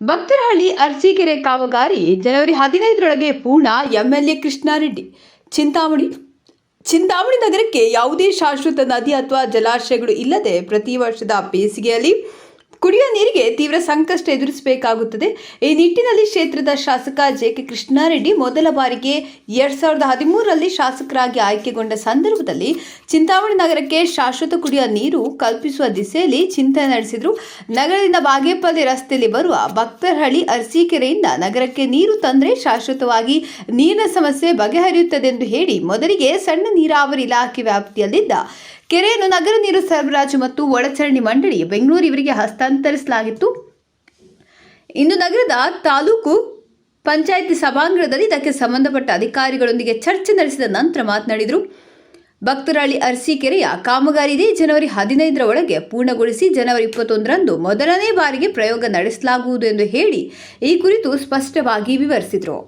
ಭಕ್ತರಹಳ್ಳಿ ಅರ್ಜಿಕೆರೆ ಕಾಮಗಾರಿ ಜನವರಿ ಹದಿನೈದರೊಳಗೆ ಪೂರ್ಣ. M L A Krishna Reddy Chintamani. Chintamani ನಗರಕ್ಕೆ ಯಾವುದೇ ಶಾಶ್ವತ ನದಿ ಅಥವಾ ಜಲಾಶಯಗಳು ಇಲ್ಲದೆ ಪ್ರತಿ ವರ್ಷದ ಬೇಸಿಗೆಯಲ್ಲಿ ಕುಡಿಯುವ ನೀರಿಗೆ ತೀವ್ರ ಸಂಕಷ್ಟ ಎದುರಿಸಬೇಕಾಗುತ್ತದೆ. ಈ ನಿಟ್ಟಿನಲ್ಲಿ ಕ್ಷೇತ್ರದ ಶಾಸಕ ಜೆ ಕೆ ಕೃಷ್ಣಾರೆಡ್ಡಿ ಮೊದಲ ಬಾರಿಗೆ ಎರಡ್ ಸಾವಿರದ ಹದಿಮೂರರಲ್ಲಿ ಶಾಸಕರಾಗಿ ಆಯ್ಕೆಗೊಂಡ ಸಂದರ್ಭದಲ್ಲಿ ಚಿಂತಾಮಣಿ ನಗರಕ್ಕೆ ಶಾಶ್ವತ ಕುಡಿಯುವ ನೀರು ಕಲ್ಪಿಸುವ ದಿಸೆಯಲ್ಲಿ ಚಿಂತನೆ ನಡೆಸಿದರು. ನಗರದಿಂದ ಬಾಗೇಪಲ್ಲಿ ರಸ್ತೆಯಲ್ಲಿ ಬರುವ ಭಕ್ತರಹಳ್ಳಿ ಅರಸೀಕೆರೆಯಿಂದ ನಗರಕ್ಕೆ ನೀರು ತಂದರೆ ಶಾಶ್ವತವಾಗಿ ನೀರಿನ ಸಮಸ್ಯೆ ಬಗೆಹರಿಯುತ್ತದೆ ಎಂದು ಹೇಳಿ, ಮೊದಲಿಗೆ ಸಣ್ಣ ನೀರಾವರಿ ಇಲಾಖೆ ವ್ಯಾಪ್ತಿಯಲ್ಲಿದ್ದ ಕೆರೆಯನ್ನು ನಗರ ನೀರು ಸರಬರಾಜು ಮತ್ತು ಒಳಚರಂಡಿ ಮಂಡಳಿ ಬೆಂಗಳೂರು ಇವರಿಗೆ ಹಸ್ತಾಂತರಿಸಲಾಗಿತ್ತು. ಇಂದು ನಗರದ ತಾಲೂಕು ಪಂಚಾಯಿತಿ ಸಭಾಂಗಣದಲ್ಲಿ ಇದಕ್ಕೆ ಸಂಬಂಧಪಟ್ಟ ಅಧಿಕಾರಿಗಳೊಂದಿಗೆ ಚರ್ಚೆ ನಡೆಸಿದ ನಂತರ ಮಾತನಾಡಿದರು. ಭಕ್ತರಹಳ್ಳಿ ಅರಸೀಕೆರೆಯ ಕಾಮಗಾರಿ ಇದೇ ಜನವರಿ ಹದಿನೈದರ ಒಳಗೆ ಪೂರ್ಣಗೊಳಿಸಿ ಜನವರಿ ಇಪ್ಪತ್ತೊಂದರಂದು ಮೊದಲನೇ ಬಾರಿಗೆ ಪ್ರಯೋಗ ನಡೆಸಲಾಗುವುದು ಎಂದು ಹೇಳಿ ಈ ಕುರಿತು ಸ್ಪಷ್ಟವಾಗಿ ವಿವರಿಸಿದರು.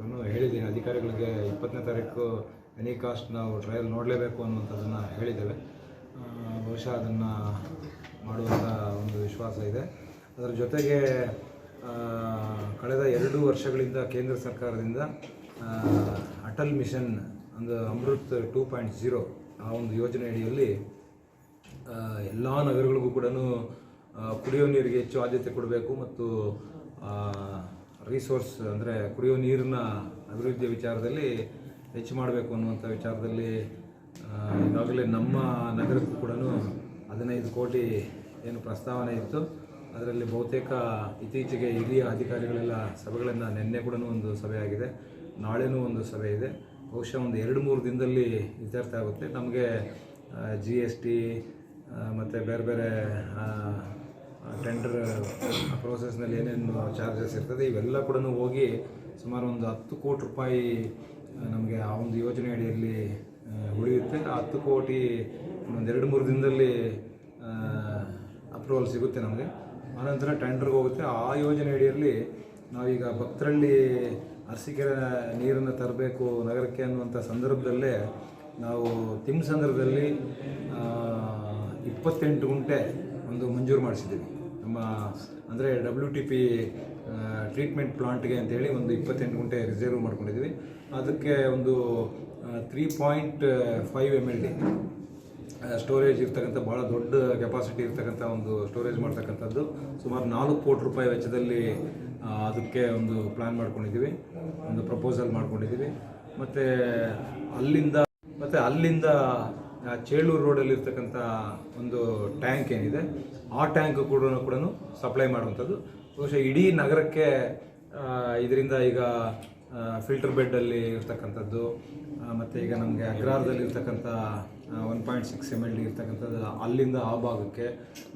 ನಾನು ಹೇಳಿದ್ದೀನಿ, ಅಧಿಕಾರಿಗಳಿಗೆ ಇಪ್ಪತ್ತನೇ ತಾರೀಕು ಎನಿ ಕಾಸ್ಟ್ ನಾವು ಟ್ರಯಲ್ ನೋಡಲೇಬೇಕು ಅನ್ನುವಂಥದ್ದನ್ನು ಹೇಳಿದ್ದೇವೆ. ಬಹುಶಃ ಅದನ್ನು ಮಾಡುವಂಥ ಒಂದು ವಿಶ್ವಾಸ ಇದೆ. ಅದರ ಜೊತೆಗೆ ಕಳೆದ ಎರಡು ವರ್ಷಗಳಿಂದ ಕೇಂದ್ರ ಸರ್ಕಾರದಿಂದ ಅಟಲ್ ಮಿಷನ್ ಒಂದು ಅಮೃತ್ ಟೂ ಪಾಯಿಂಟ್ ಜೀರೋ ಆ ಒಂದು ಯೋಜನೆ ಅಡಿಯಲ್ಲಿ ಎಲ್ಲ ನಗರಗಳಿಗೂ ಕೂಡ ಕುಡಿಯೋ ನೀರಿಗೆ ಹೆಚ್ಚು ಆದ್ಯತೆ ಕೊಡಬೇಕು ಮತ್ತು ರಿಸೋರ್ಸ್ ಅಂದರೆ ಕುಡಿಯೋ ನೀರಿನ ಅಭಿವೃದ್ಧಿಯ ವಿಚಾರದಲ್ಲಿ ಹೆಚ್ಚು ಮಾಡಬೇಕು ಅನ್ನುವಂಥ ವಿಚಾರದಲ್ಲಿ ಈಗಾಗಲೇ ನಮ್ಮ ನಗರಕ್ಕೂ ಕೂಡ ಹದಿನೈದು ಕೋಟಿ ಏನು ಪ್ರಸ್ತಾವನೆ ಇತ್ತು. ಅದರಲ್ಲಿ ಬಹುತೇಕ ಇತ್ತೀಚೆಗೆ ಹಿರಿಯ ಅಧಿಕಾರಿಗಳೆಲ್ಲ ಸಭೆಗಳನ್ನು ನಿನ್ನೆ ಕೂಡ ಒಂದು ಸಭೆ ಆಗಿದೆ ನಾಳೆನೂ ಒಂದು ಸಭೆ ಇದೆ. ಬಹುಶಃ ಒಂದು ಎರಡು ಮೂರು ದಿನದಲ್ಲಿ ಇತ್ಯರ್ಥ ಆಗುತ್ತೆ. ನಮಗೆ ಜಿ ಎಸ್ ಟಿ ಮತ್ತು ಬೇರೆ ಬೇರೆ ಟೆಂಡರ್ ಪ್ರೋಸೆಸ್ನಲ್ಲಿ ಏನೇನು ಚಾರ್ಜಸ್ ಇರ್ತದೆ, ಇವೆಲ್ಲ ಕೂಡ ಹೋಗಿ ಸುಮಾರು ಒಂದು ಹತ್ತು ಕೋಟಿ ರೂಪಾಯಿ ನಮಗೆ ಆ ಒಂದು ಯೋಜನೆ ಅಡಿಯಲ್ಲಿ ಉಳಿಯುತ್ತೆ. ಆ ಹತ್ತು ಕೋಟಿ ಒಂದೆರಡು ಮೂರು ದಿನದಲ್ಲಿ ಅಪ್ರೂವಲ್ ಸಿಗುತ್ತೆ ನಮಗೆ. ಆನಂತರ ಟೆಂಡರ್ಗೆ ಹೋಗುತ್ತೆ. ಆ ಯೋಜನೆ ಅಡಿಯಲ್ಲಿ ನಾವೀಗ ಭಕ್ತರಳ್ಳಿ ಅರಸಿಕೆರೆ ನೀರನ್ನು ತರಬೇಕು ನಗರಕ್ಕೆ ಅನ್ನುವಂಥ ಸಂದರ್ಭದಲ್ಲೇ ನಾವು ತಿಮ್ಸಂದ್ರದಲ್ಲಿ ಸಂದರ್ಭದಲ್ಲಿ ಇಪ್ಪತ್ತೆಂಟು ಗುಂಟೆ ಒಂದು ಮಂಜೂರು ಮಾಡಿಸಿದ್ದೀವಿ. ನಮ್ಮ, ಅಂದರೆ ಡಬ್ಲ್ಯೂ ಟಿ ಪಿ ಟ್ರೀಟ್ಮೆಂಟ್ ಪ್ಲಾಂಟ್ಗೆ ಅಂತೇಳಿ ಒಂದು ಇಪ್ಪತ್ತೆಂಟು ಗುಂಟೆ ರಿಸರ್ವ್ ಮಾಡ್ಕೊಂಡಿದ್ದೀವಿ. ಅದಕ್ಕೆ ಒಂದು three point five M L D storage ಇರ್ತಕ್ಕಂಥ ಭಾಳ ದೊಡ್ಡ ಕೆಪಾಸಿಟಿ ಇರ್ತಕ್ಕಂಥ ಒಂದು ಸ್ಟೋರೇಜ್ ಮಾಡ್ತಕ್ಕಂಥದ್ದು. ಸುಮಾರು ನಾಲ್ಕು ಕೋಟಿ ರೂಪಾಯಿ ವೆಚ್ಚದಲ್ಲಿ ಅದಕ್ಕೆ ಒಂದು ಪ್ಲ್ಯಾನ್ ಮಾಡ್ಕೊಂಡಿದ್ದೀವಿ. ಒಂದು ಪ್ರಪೋಸಲ್ ಮಾಡ್ಕೊಂಡಿದ್ದೀವಿ. ಮತ್ತು ಅಲ್ಲಿಂದ ಮತ್ತು ಅಲ್ಲಿಂದ ಚೇಳೂರು ರೋಡಲ್ಲಿ ಇರ್ತಕ್ಕಂಥ ಒಂದು ಟ್ಯಾಂಕ್ ಏನಿದೆ, ಆ ಟ್ಯಾಂಕ್ ಕೂಡ ಕೂಡ ಸಪ್ಲೈ ಮಾಡುವಂಥದ್ದು. ಬಹುಶಃ ಇಡೀ ನಗರಕ್ಕೆ ಇದರಿಂದ ಈಗ ಫಿಲ್ಟರ್ ಬೆಡ್ಡಲ್ಲಿ ಇರ್ತಕ್ಕಂಥದ್ದು ಮತ್ತು ಈಗ ನಮಗೆ ಅಗ್ರಾರದಲ್ಲಿ ಇರ್ತಕ್ಕಂಥ one point six M L D ಇರ್ತಕ್ಕಂಥದ್ದು ಅಲ್ಲಿಂದ ಆ ಭಾಗಕ್ಕೆ,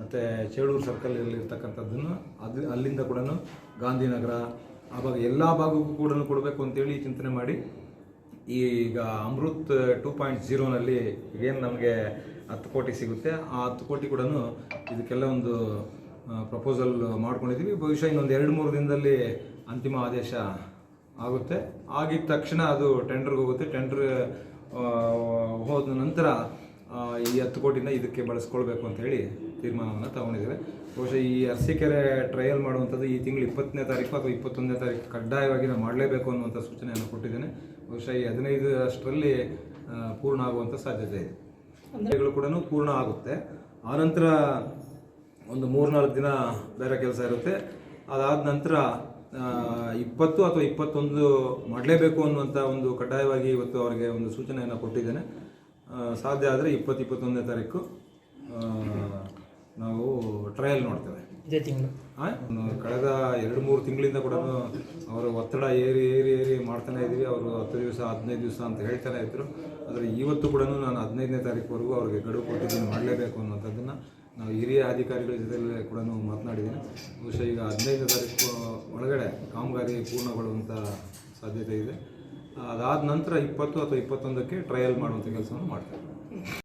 ಮತ್ತು ಚೇಳೂರು ಸರ್ಕಲಲ್ಲಿ ಇರ್ತಕ್ಕಂಥದ್ದನ್ನು ಅದು, ಅಲ್ಲಿಂದ ಕೂಡ ಗಾಂಧಿನಗರ, ಆ ಭಾಗ ಎಲ್ಲ ಭಾಗಕ್ಕೂ ಕೂಡ ಕೊಡಬೇಕು ಅಂತೇಳಿ ಚಿಂತನೆ ಮಾಡಿ ಈಗ ಅಮೃತ್ ಟೂ ಪಾಯಿಂಟ್ ಜೀರೋನಲ್ಲಿ ಏನು ನಮಗೆ ಹತ್ತು ಕೋಟಿ ಸಿಗುತ್ತೆ, ಆ ಹತ್ತು ಕೋಟಿ ಕೂಡ ಇದಕ್ಕೆಲ್ಲ ಒಂದು ಪ್ರಪೋಸಲ್ ಮಾಡ್ಕೊಂಡಿದ್ದೀವಿ ಬಹುಶಃ ಇನ್ನೊಂದು ಎರಡು ಮೂರು ದಿನದಲ್ಲಿ ಅಂತಿಮ ಆದೇಶ ಆಗುತ್ತೆ. ಆಗಿದ ತಕ್ಷಣ ಅದು ಟೆಂಡರ್ಗೆ ಹೋಗುತ್ತೆ. ಟೆಂಡರ್ ಹೋದ ನಂತರ ಈ ಹತ್ತು ಕೋಟಿನ ಇದಕ್ಕೆ ಬಳಸ್ಕೊಳ್ಬೇಕು ಅಂತ ಹೇಳಿ ತೀರ್ಮಾನವನ್ನು ತಗೊಂಡಿದ್ದೇವೆ. ಬಹುಶಃ ಈ ಅರಸೀಕೆರೆ ಟ್ರಯಲ್ ಮಾಡುವಂಥದ್ದು ಈ ತಿಂಗಳು ಇಪ್ಪತ್ತನೇ ತಾರೀಕು ಅಥವಾ ಇಪ್ಪತ್ತೊಂದನೇ ತಾರೀಕು ಕಡ್ಡಾಯವಾಗಿ ನಾವು ಮಾಡಲೇಬೇಕು ಅನ್ನುವಂಥ ಸೂಚನೆಯನ್ನು ಕೊಟ್ಟಿದ್ದೇನೆ. ಬಹುಶಃ ಈ ಹದಿನೈದು ಅಷ್ಟರಲ್ಲಿ ಪೂರ್ಣ ಆಗುವಂಥ ಸಾಧ್ಯತೆ ಇದೆ. ಅಂದರೆಗಳು ಕೂಡ ಪೂರ್ಣ ಆಗುತ್ತೆ. ಆನಂತರ ಒಂದು ಮೂರ್ನಾಲ್ಕು ದಿನ ಬೇರೆ ಕೆಲಸ ಇರುತ್ತೆ. ಅದಾದ ನಂತರ ಇಪ್ಪತ್ತು ಅಥವಾ ಇಪ್ಪತ್ತೊಂದು ಮಾಡಲೇಬೇಕು ಅನ್ನುವಂಥ ಒಂದು ಕಡ್ಡಾಯವಾಗಿ ಇವತ್ತು ಅವರಿಗೆ ಒಂದು ಸೂಚನೆಯನ್ನು ಕೊಟ್ಟಿದ್ದೇನೆ. ಸಾಧ್ಯ ಆದರೆ ಇಪ್ಪತ್ತು, ಇಪ್ಪತ್ತೊಂದನೇ ತಾರೀಕು ಟ್ರಯಲ್ ನೋಡ್ತೇವೆ. ಇದೇ ತಿಂಗಳು. ಕಳೆದ ಎರಡು ಮೂರು ತಿಂಗಳಿಂದ ಕೂಡ ಅವರು ಒತ್ತಡ ಏರಿ ಏರಿ ಏರಿ ಮಾಡ್ತಾನೆ ಇದ್ದೀವಿ. ಅವರು ಹತ್ತು ದಿವಸ ಹದಿನೈದು ದಿವಸ ಅಂತ ಹೇಳ್ತಾನೆ ಇದ್ರು. ಆದರೆ ಇವತ್ತು ಕೂಡ ನಾನು ಹದಿನೈದನೇ ತಾರೀಕುವರೆಗೂ ಅವ್ರಿಗೆ ಗಡುವು ಕೊಟ್ಟಿದ್ದೀನಿ ಮಾಡಲೇಬೇಕು ಅನ್ನೋಂಥದ್ದನ್ನು ನಾವು ಹಿರಿಯ ಅಧಿಕಾರಿಗಳ ಜೊತೆ ಕೂಡ ಮಾತನಾಡಿದ್ದೀನಿ. ಬಹುಶಃ ಈಗ ಹದಿನೈದನೇ ತಾರೀಕು ಒಳಗಡೆ ಕಾಮಗಾರಿ ಪೂರ್ಣಗೊಳ್ಳುವಂಥ ಸಾಧ್ಯತೆ ಇದೆ. ಅದಾದ ನಂತರ ಇಪ್ಪತ್ತು ಅಥವಾ ಇಪ್ಪತ್ತೊಂದಕ್ಕೆ ಟ್ರಯಲ್ ಮಾಡುವಂಥ ಕೆಲಸವನ್ನು ಮಾಡ್ತೇವೆ.